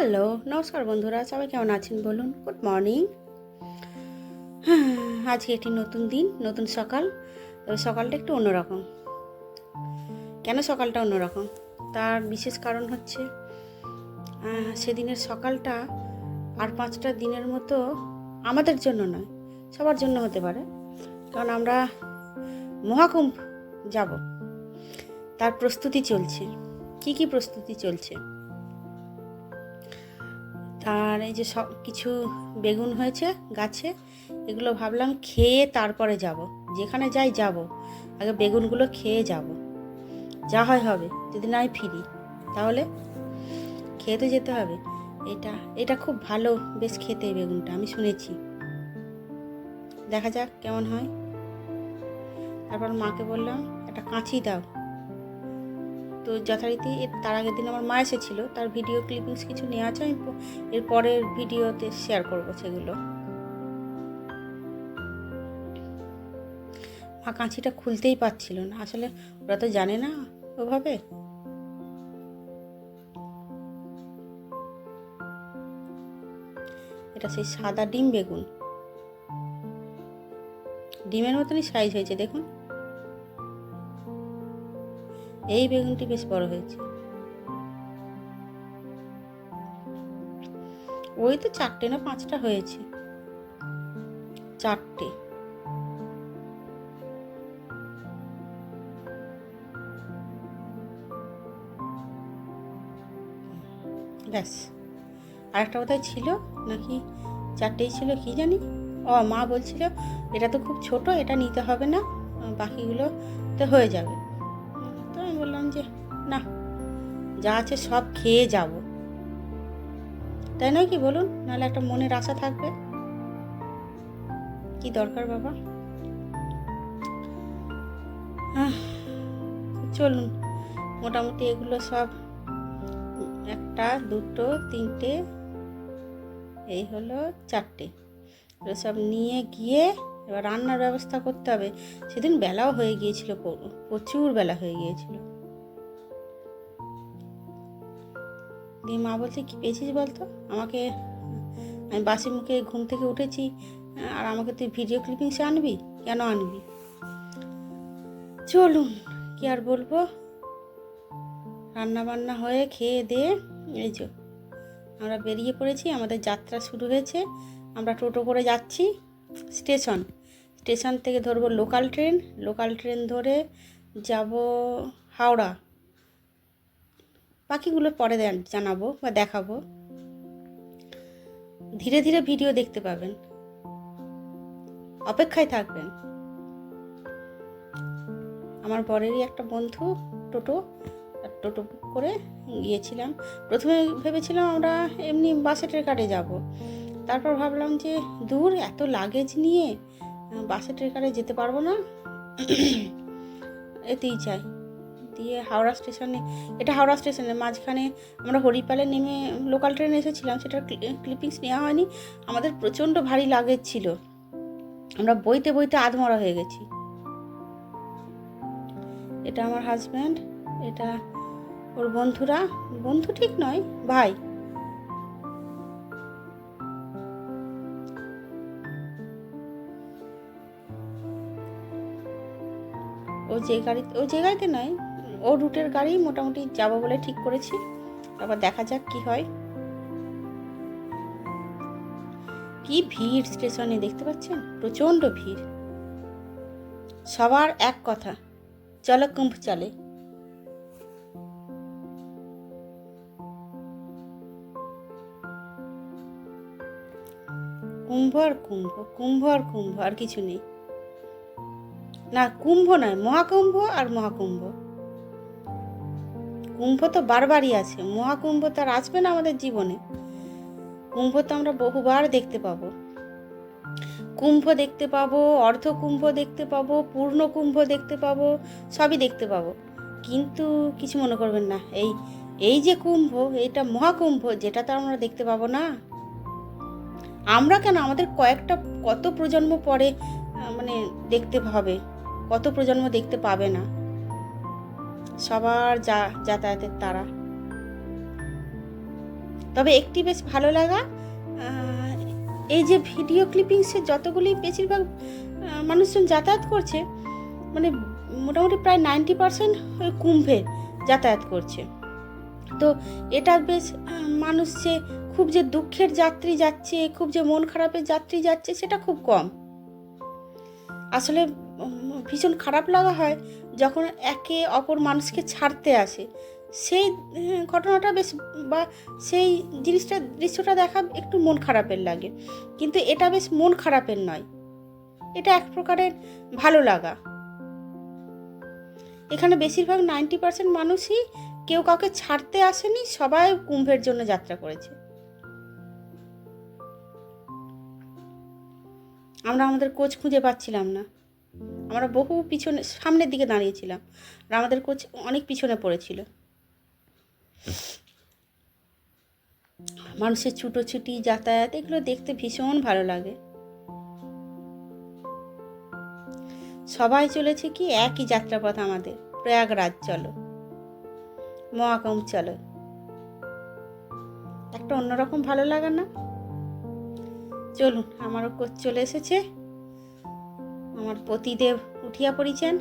Hello, নমস্কার বন্ধুরা, সবাই কেমন আছেন বলুন? গুড মর্নিং আজকে একটি নতুন দিন, নতুন সকাল। তবে সকালটা একটু অন্যরকম। কেন সকালটা অন্যরকম? তার বিশেষ কারণ হচ্ছে সেদিনের সকালটা আর পাঁচটা দিনের মতো আমাদের জন্য নয়, সবার জন্য হতে পারে। কারণ আমরা মহাকুম্ভ যাব। তার প্রস্তুতি চলছে। কি কি প্রস্তুতি চলছে? তার এই যে সব কিছু বেগুন হয়েছে গাছে, এগুলো ভাবলাম খেয়ে তারপরে যাব। যেখানে যাই যাব, আগে বেগুনগুলো খেয়ে যাব। যা হয় হবে যদি নাই ফিরি, তাহলে খেয়ে তো যেতে হবে। এটা এটা খুব ভালো বেশ খেতে বেগুনটা, আমি শুনেছি। দেখা যাক কেমন হয়। তারপর মাকে বললাম, একটা কাঁচি দাও। তো যথারীতি তার আগের দিন আমার মা এসেছিল তার ভিডিও ক্লিপিংস কিছু নেওয়া আছে, আমি এর পরের ভিডিওতে শেয়ার করব সেগুলো। মা কাঁচিটা খুলতেই পারছিল না, আসলে ওরা তো জানে না ওভাবে। এটা সেই সাদা ডিম বেগুন। ডিমের মতনই সাইজ হয়েছে, দেখুন। এই বেগুনটি বেশ বড় হয়েছে। ওই তো চারটে না পাঁচটা হয়েছে। চারটে। ব্যাস। আর একটা কোথায় ছিল? নাকি চারটেই ছিল কি জানি? ও, মা বলছিল, এটা তো খুব ছোট, এটা নিতে হবে না, বাকিগুলো তো হয়ে যাবে। যে, না, যা আছে সব খেয়ে যাব। তাই নয় কি বলুন? নাহলে একটা মনের আশা থাকবে। কি দরকার বাবা? চলুন। মোটামুটি এগুলো সব একটা, দুটো, তিনটে, এই হলো চারটে। এগুলো সব নিয়ে গিয়ে এবার রান্নার ব্যবস্থা করতে হবে। সেদিন বেলাও হয়ে গিয়েছিল, প্রচুর বেলা হয়ে গিয়েছিল। দিয়ে মা বলছে, কি পেয়েছিস বলতো? আমাকে, আমি বাসি মুখে ঘুম থেকে উঠেছি, আর আমাকে তুই ভিডিও ক্লিপিংসে আনবি? কেন আনবি? চলুন, কি আর বলব? রান্না বান্না হয়ে খেয়ে দিয়ে, এই যে আমরা বেরিয়ে পড়েছি, আমাদের যাত্রা শুরু হয়েছে। আমরা টোটো করে যাচ্ছি স্টেশন। স্টেশন থেকে ধরবো লোকাল ট্রেন লোকাল ট্রেন ধরে যাব হাওড়া। বাকিগুলো পরে জানাব বা দেখাবো। ধীরে ধীরে ভিডিও দেখতে পাবেন। অপেক্ষায় থাকবেন। আমার বরেরই একটা বন্ধু, টোটো টোটো বুক করে গিয়েছিলাম। প্রথমে ভেবেছিলাম আমরা এমনি বাসে ট্রেকারে যাব। তারপর ভাবলাম যে, দূর এত লাগেজ নিয়ে বাসে ট্রেকারে যেতে পারব না? এতেই চাই দিয়ে হাওড়া স্টেশনে, এটা হাওড়া স্টেশনে মাঝখানে আমরা হরিপালে নেমে লোকাল ট্রেনে এসেছিলাম সেটা ক্লিপিংস নেওয়া হয়নি, আমাদের প্রচণ্ড ভারী লাগেজ ছিল। আমরা বইতে বইতে আধমরা হয়ে গেছি। এটা আমার হাজব্যান্ড এটা ওর বন্ধুরা, বন্ধু ঠিক নয়, ভাই। ও যে গাড়ি ও যে গাড়িতে নয় ও রুটের গাড়ি মোটামুটি যাব বলে ঠিক করেছি। তারপর দেখা যাক কি হয়। কি ভিড় স্টেশনে, দেখতে পাচ্ছেন? প্রচণ্ড ভিড়। সবার এক কথা, চলো কুম্ভ চলে। কুম্ভ আর কুম্ভ কুম্ভ আর কুম্ভ, আর কিছু নেই। না, কুম্ভ নয়, মহাকুম্ভ আর মহাকুম্ভ। কুম্ভ তো বারবারই আছে, মহাকুম্ভ তো আর আসবে না আমাদের জীবনে। কুম্ভ তো আমরা বহুবার দেখতে পাবো। কুম্ভ দেখতে পাবো অর্ধ কুম্ভ দেখতে পাবো পূর্ণ কুম্ভ দেখতে পাবো, সবই দেখতে পাবো। কিন্তু কিছু মনে করবেন না, এই এই যে কুম্ভ, এটা মহাকুম্ভ, যেটা তো আমরা দেখতে পাবো না। আমরা কেন? আমাদের কয়েকটা, কত প্রজন্ম পরে মানে দেখতে হবে, কত প্রজন্ম দেখতে পাবে না। সবার যা, যাতায়াতের তারা তবে একটি বেশ ভালো লাগা এই যে ভিডিও ক্লিপিংসে যতগুলি বেশিরভাগ মানুষজন যাতায়াত করছে মানে মোটামুটি প্রায় নাইনটি পার্সেন্ট কুম্ভে যাতায়াত করছে। তো এটা বেশ মানুষ যে খুব যে দুঃখের যাত্রী যাচ্ছে, খুব যে মন খারাপের যাত্রী যাচ্ছে, সেটা খুব কম। আসলে ভীষণ খারাপ লাগা হয় যখন একে অপর মানুষকে ছাড়তে আসে। সেই ঘটনাটা বেশ, বা সেই জিনিসটা, দৃশ্যটা দেখা একটু মন খারাপের লাগে। কিন্তু এটা বেশ মন খারাপের নয়। এটা এক প্রকারের ভালো লাগা। এখানে বেশিরভাগ নাইনটি পার্সেন্ট মানুষই কেউ কাউকে ছাড়তে আসেনি, সবাই কুম্ভের জন্য যাত্রা করেছে। আমরা আমাদের কোচ খুঁজে পাচ্ছিলাম না। আমরা বহু পিছনে, সামনের দিকে দাঁড়িয়েছিলাম। আর আমাদের কোচ অনেক পিছনে পড়েছিল। মানুষের ছুটোছুটি, যাতায়াত, এগুলো দেখতে ভীষণ ভালো লাগে। সবাই চলেছে কি, একই যাত্রাপথ আমাদের। প্রয়াগরাজ চলো মহাকুম্ভ চলো। একটা অন্যরকম ভালো লাগা না? চলুন, আমারও কোচ চলে এসেছে। আমার পতিদেব উঠিয়া পড়িছেন।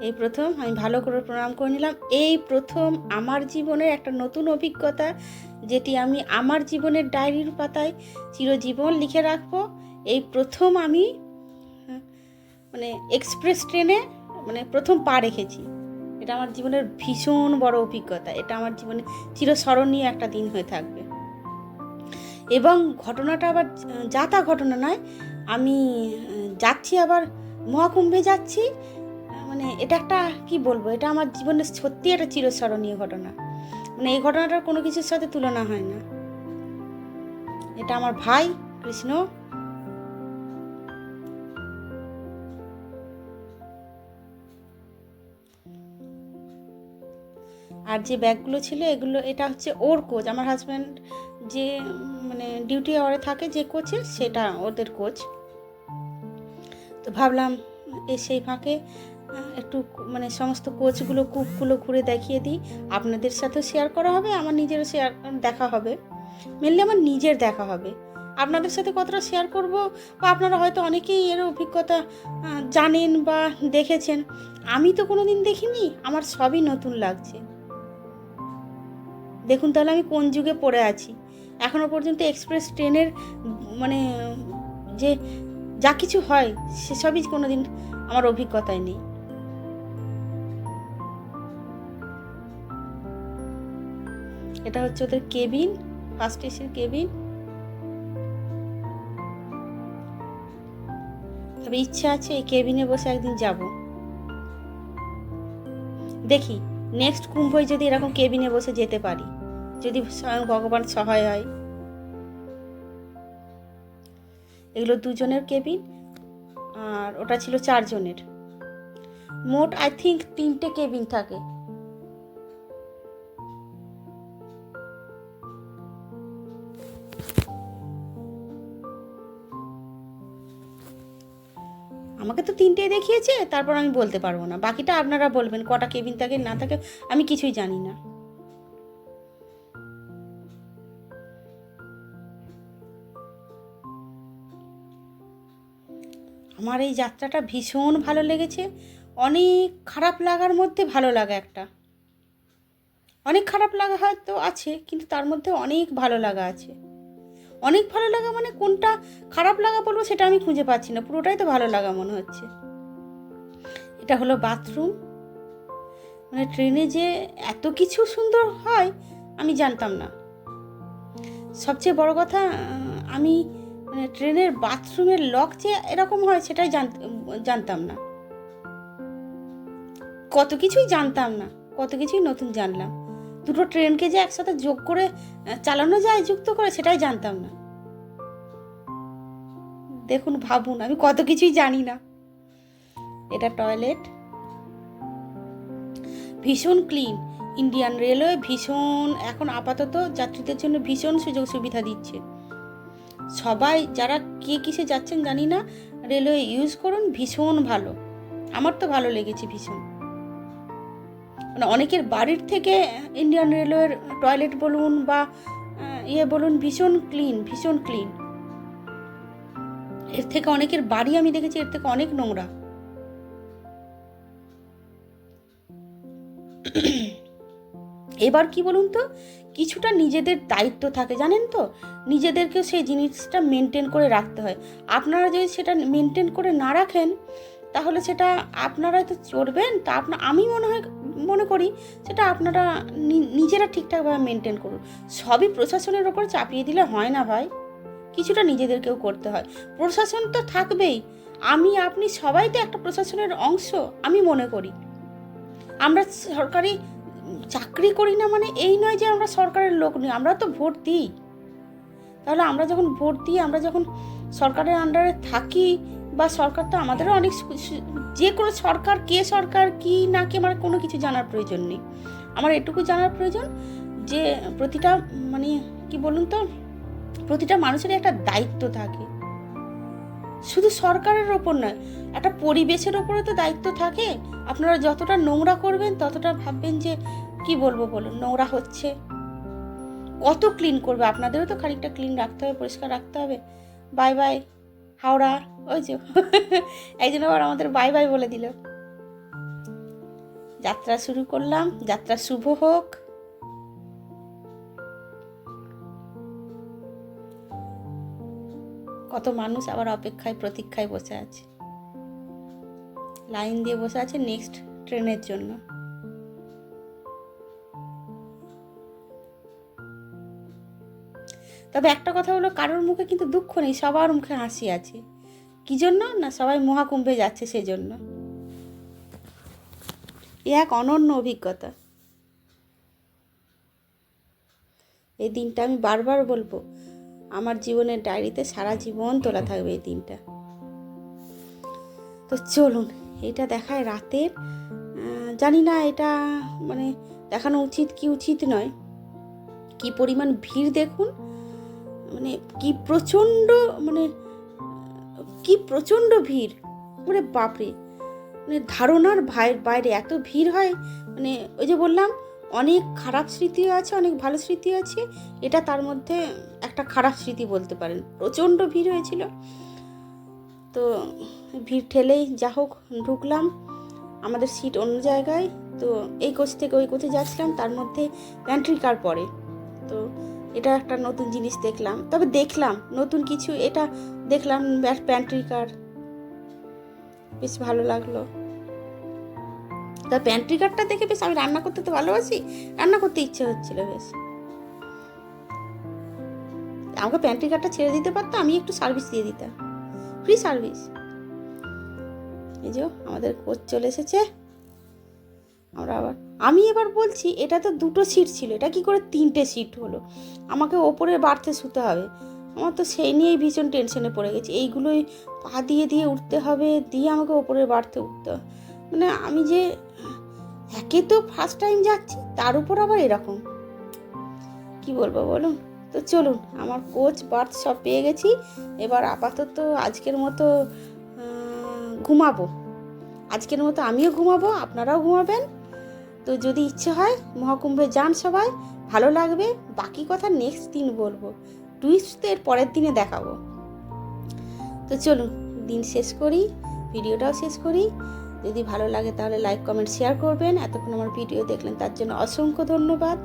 এই প্রথম আমি ভালো করে প্রণাম করে নিলাম। এই প্রথম আমার জীবনের একটা নতুন অভিজ্ঞতা যেটি আমি আমার জীবনের ডায়েরির পাতায় চিরজীবন লিখে রাখব। এই প্রথম আমি হ্যাঁ, মানে এক্সপ্রেস ট্রেনে মানে প্রথম পা রেখেছি। এটা আমার জীবনের ভীষণ বড় অভিজ্ঞতা। এটা আমার জীবনে চিরস্মরণীয় একটা দিন হয়ে থাকবে। এবং ঘটনাটা আবার যা তা ঘটনা নয় আমি যাচ্ছি আবার মহাকুম্ভে যাচ্ছি। মানে এটা একটা কি বলব, এটা আমার জীবনের সত্যি একটা চিরস্মরণীয় ঘটনা। মানে এই ঘটনাটার কোনো কিছুর সাথে তুলনা হয় না। এটা আমার ভাই, কৃষ্ণ। আর যে ব্যাগগুলো ছিল, এগুলো, এটা হচ্ছে ওর কোচ। আমার হাজব্যান্ড যে মানে ডিউটি আওয়ারে থাকে যে কোচে সেটা ওদের কোচ। ভাবলাম সেই ফাঁকে একটু মানে সমস্ত কোচগুলো কূপগুলো ঘুরে দেখিয়ে দিই। আপনাদের সাথেও শেয়ার করা হবে, আমার নিজেরও শেয়ার দেখা হবে। মেনলি আমার নিজের দেখা হবে। আপনাদের সাথে কতটা শেয়ার করব বা আপনারা হয়তো অনেকেই এর অভিজ্ঞতা জানেন বা দেখেছেন। আমি তো কোনো দিন দেখিনি, আমার সবই নতুন লাগছে। দেখুন তাহলে আমি কোন যুগে পড়ে আছি। এখনও পর্যন্ত এক্সপ্রেস ট্রেনের মানে যে যা কিছু হয়, সেসবই কোনো দিন আমার অভিজ্ঞতায় নেই। এটা হচ্ছে ওদের কেবিন ফার্স্ট এসির কেবিন। তবে ইচ্ছা আছে এই কেবিনে বসে একদিন যাব। দেখি নেক্সট কুম্ভই যদি এরকম কেবিনে বসে যেতে পারি, যদি স্বয়ং ভগবান সহায় হয়। এগুলো দুজনের কেবিন, আর ওটা ছিল চারজনের। মোট আই থিঙ্ক তিনটে কেবিন থাকে। আমাকে তো তিনটে দেখিয়েছে, তারপর আমি বলতে পারব না। বাকিটা আপনারা বলবেন, কটা কেবিন থাকে, না থাকে, আমি কিছুই জানি না। আমার এই যাত্রাটা ভীষণ ভালো লেগেছে। অনেক খারাপ লাগার মধ্যে ভালো লাগা একটা। অনেক খারাপ লাগা হয়তো আছে, কিন্তু তার মধ্যে অনেক ভালো লাগা আছে। অনেক ভালো লাগা মানে কোনটা খারাপ লাগা বলব সেটা আমি খুঁজে পাচ্ছি না, পুরোটাই তো ভালো লাগা মনে হচ্ছে। এটা হলো বাথরুম। মানে ট্রেনে যে এত কিছু সুন্দর হয়, আমি জানতাম না। সবচেয়ে বড় কথা আমি মানে ট্রেনের বাথরুমের লক যে এরকম হয় সেটাই জানতাম না। কত কিছুই জানতাম না, কত কিছুই নতুন জানলাম। দুটো ট্রেনকে যে একসাথে যোগ করে চালানো যায়, যুক্ত করে, সেটাই জানতাম না। দেখুন, ভাবুন, আমি কত কিছুই জানি না। এটা টয়লেট। ভীষণ ক্লিন। ইন্ডিয়ান রেলওয়ে ভীষণ, এখন আপাতত যাত্রীদের জন্য ভীষণ সুযোগ সুবিধা দিচ্ছে। সবাই যারা কে কিসে যাচ্ছেন জানি না, রেলওয়ে ইউজ করুন, ভীষণ ভালো। আমার তো ভালো লেগেছে ভীষণ। মানে অনেকের বাড়ির থেকে ইন্ডিয়ান রেলওয়ের টয়লেট বলুন বা ইয়ে বলুন, ভীষণ ক্লিন ভীষণ ক্লিন এর থেকে অনেকের বাড়ি আমি দেখেছি, এর থেকে অনেক নোংরা। এবার কি বলুন তো? কিছুটা নিজেদের দায়িত্ব থাকে, জানেন তো? নিজেদেরকেও সেই জিনিসটা মেনটেন করে রাখতে হয়। আপনারা যদি সেটা মেনটেন করে না রাখেন, তাহলে সেটা আপনারাই তো চড়বেন, তা আপনার আমি মনে হয়, মনে করি সেটা আপনারা নিজেরা ঠিকঠাকভাবে মেনটেন করুন। সবই প্রশাসনের ওপর চাপিয়ে দিলে হয় না ভাই। কিছুটা নিজেদেরকেও করতে হয়। প্রশাসন তো থাকবেই। আমি, আপনি সবাই তো একটা প্রশাসনের অংশ, আমি মনে করি। আমরা সরকারি চাকরি করি না মানে এই নয় যে আমরা সরকারের লোক নই, আমরা তো ভোট দিই তাহলে আমরা যখন ভোট দিই আমরা যখন সরকারের আন্ডারে থাকি, বা সরকার তো আমাদেরও অনেক যে কোনো সরকার, কে সরকার, কি না কি, আমার কোনো কিছু জানার প্রয়োজন নেই। আমার এটুকু জানার প্রয়োজন যে প্রতিটা মানে কি বলুন তো, প্রতিটা মানুষের একটা দায়িত্ব থাকে। শুধু সরকারের ওপর নয়, একটা পরিবেশের ওপরে তো দায়িত্ব থাকে। আপনারা যতটা নোংরা করবেন, ততটা ভাববেন যে, কি বলব বলুন, নোংরা হচ্ছে। কত ক্লিন করবে? আপনাদেরও তো খানিকটা ক্লিন রাখতে হবে, পরিষ্কার রাখতে হবে। বাই বাই হাওড়া, ওই যে। একজন আবার আমাদের বাই বাই বলে দিল। যাত্রা শুরু করলাম, যাত্রা শুভ হোক। কত মানুষ আবার অপেক্ষায়, প্রতীক্ষায় বসে আছে। লাইন দিয়ে বসে আছে নেক্সট ট্রেনের জন্য। তবে একটা কথা হলো, কারোর মুখে কিন্তু দুঃখ নেই, সবার মুখে হাসি আছে। কি জন্য? না সবাই মহাকুম্ভে যাচ্ছে সেজন্য। এ এক অনন্য অভিজ্ঞতা। এই দিনটা আমি বারবার বলব আমার জীবনের ডায়েরিতে সারা জীবন তোলা থাকবে এই দিনটা। তো চলুন, এটা দেখায় রাতের জানি না এটা মানে দেখানো উচিত কি উচিত নয়। কি পরিমাণ ভিড় দেখুন মানে কি প্রচণ্ড মানে কি প্রচণ্ড ভিড় মানে বাপরে। মানে ধারণার ভাই- বাইরে এত ভিড় হয় মানে ওই যে বললাম অনেক খারাপ স্মৃতিও আছে, অনেক ভালো স্মৃতি আছে। এটা তার মধ্যে একটা খারাপ স্মৃতি বলতে পারেন। প্রচণ্ড ভিড় হয়েছিল। তো ভিড় ঠেলেই যা হোক, ঢুকলাম আমাদের সিট অন্য জায়গায়। তো এই কোচ থেকে ওই কোচে যাচ্ছিলাম, তার মধ্যে প্যান্ট্রি কার পড়ে। তো এটা একটা নতুন জিনিস দেখলাম। তবে দেখলাম, নতুন কিছু এটা দেখলাম প্যান্ট্রি কার বেশ ভালো লাগল। তা প্যান্ট্রি কার্ডটা দেখে বেশ আমি রান্না করতে তো ভালোবাসি, রান্না করতে ইচ্ছে হচ্ছিল বেশ। আমাকে প্যান্ট্রি কার্ডটা ছেড়ে দিতে পারতো, আমি একটু সার্ভিস দিয়ে দিতাম। ফ্রি সার্ভিস এই যে আমাদের কোচ চলে এসেছে। আমরা আবার, আমি এবার বলছি, এটা তো দুটো সিট ছিল, এটা কি করে তিনটে সিট হলো? আমাকে ওপরে বাড়তে শুতে হবে। আমার তো সেই নিয়েই ভীষণ টেনশনে পড়ে গেছি। এইগুলোই পা দিয়ে দিয়ে উঠতে হবে, দিয়ে আমাকে ওপরে বাড়তে উঠতে হবে। মানে আমি যে একে তো ফার্স্ট টাইম যাচ্ছি, তার উপর আবার এরকম। কি বলব বলুন? তো চলুন, আমার কোচ বার্থ সব পেয়ে গেছি। এবার আপাতত আজকের মতো ঘুমাবো। আজকের মতো আমিও ঘুমাবো, আপনারাও ঘুমাবেন। তো যদি ইচ্ছে হয়, মহাকুম্ভে যান সবাই, ভালো লাগবে। বাকি কথা নেক্সট দিন বলব। টুইস্ট এর পরের দিনে দেখাবো। তো চলুন, দিন শেষ করি ভিডিওটাও শেষ করি। যদি ভালো লাগে তাহলে লাইক কমেন্ট শেয়ার করবেন। এতক্ষণ আমার ভিডিও দেখলেন, তার জন্য অসংখ্য ধন্যবাদ।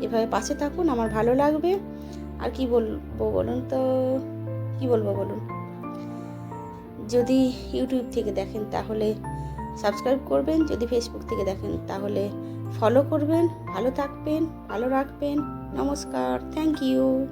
এভাবে পাশে থাকুন, আমার ভালো লাগবে। আর কি বলব বলুন তো? কি বলব বলুন? যদি ইউটিউব থেকে দেখেন তাহলে সাবস্ক্রাইব করবেন। যদি ফেসবুক থেকে দেখেন তাহলে ফলো করবেন। ভালো থাকবেন, ভালো রাখবেন। নমস্কার থ্যাংক ইউ